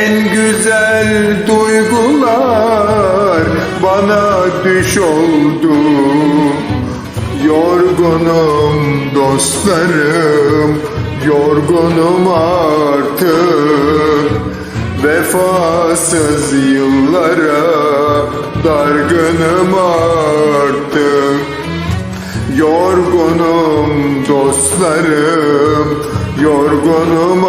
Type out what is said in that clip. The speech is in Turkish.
En güzel duygular bana düş oldu. Yorgunum dostlarım, yorgunum artık. Vefasız yıllara dargınım artık. Yorgunum dostlarım, yorgunum